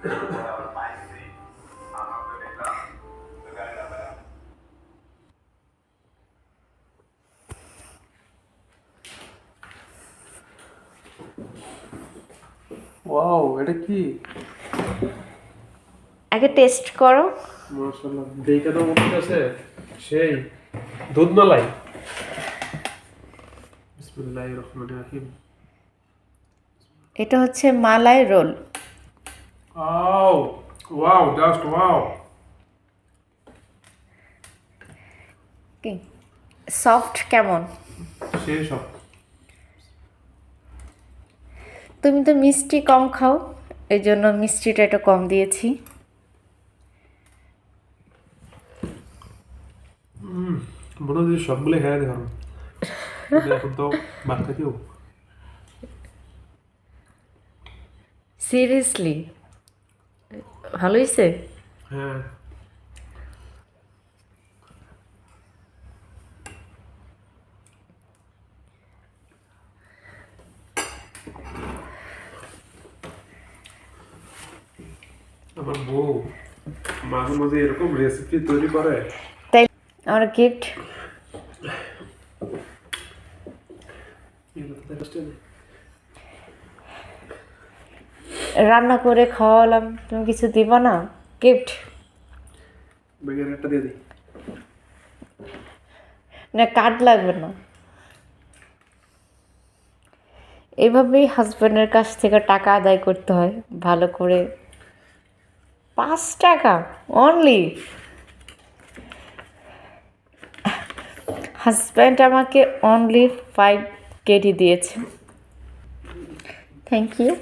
Wow এটা কি? আগে টেস্ট করো। মাশাআল্লাহ দেখে তো মনে হচ্ছে সেই দুধ মালাই বিসমিল্লাহির রহমানির রহিম। এটা হচ্ছে malai roll. Wow just wow কি? সফট কেমন? সেই সব। তুমি তো মিষ্টি কম খাও এই জন্য মিষ্টিটা একটু কম দিয়েছি। মনে হচ্ছে সবগুলো হ্যাঁ দেখানো এখন তো ভাত খাইতেও সিরিয়াসলি ভালো হয়েছে? হ্যাঁ। আমার বউ মাঝে মাঝে এরকম রেসিপি তৈরি করে। তাই আমার গিফট রান্না করে খাওয়ালাম। তুমি কিছু দিবা না? গিফট না কার্ড লাগবে না। এভাবেই হাজব্যান্ডের কাছ থেকে টাকা আদায় করতে হয়। ভালো করে। পাঁচ টাকা? অনলি হাজব্যান্ড আমাকে অনলি ফাইভ কেডি দিয়েছে। Thank you